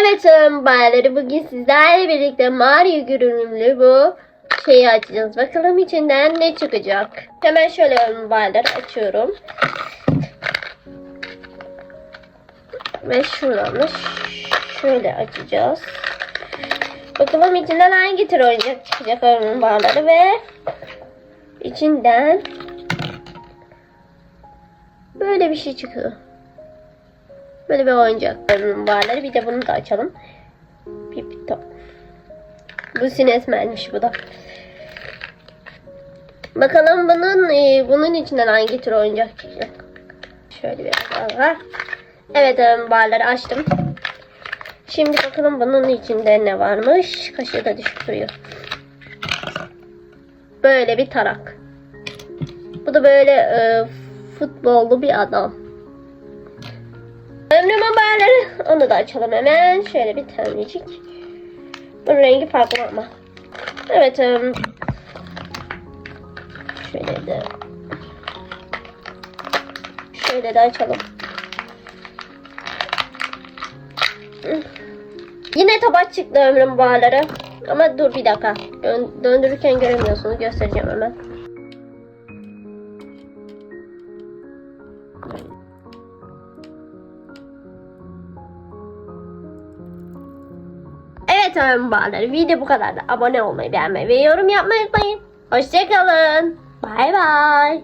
Evet hanım bayları bugün sizlerle birlikte Mario görünümlü bu şeyi açacağız. Bakalım içinden ne çıkacak. Hemen şöyle hanım bayları açıyorum. Ve şuradan da şöyle açacağız. Bakalım içinden hangi tür oyuncak çıkacak hanım bayları ve içinden böyle bir şey çıkıyor. Böyle bir oyuncakların varları. Bir de bunu da açalım. Pipito. Bu sinesmenmiş bu da. Bakalım bunun e, bunun içinden hangi tür oyuncak çıkacak. Şöyle biraz daha. Evet ön barları açtım. Şimdi bakalım bunun içinde ne varmış. Kaşığı da düşük duruyor. Böyle bir tarak. Bu da böyle e, futbollu bir adam. Ömrüm haberleri. Onu da açalım hemen. Şöyle bir tanecik. Bunun rengi farklı ama. Evet. Şöyle de. Şöyle de açalım. Yine tabak çıktı ömrüm bağları. Ama dur bir dakika. Dön- döndürürken göremiyorsunuz. Göstereceğim hemen. Evet ömrüm bağları. Video bu kadardı. Abone olmayı, beğenmeyi ve yorum yapmayı unutmayın. Hoşçakalın. Bay bay.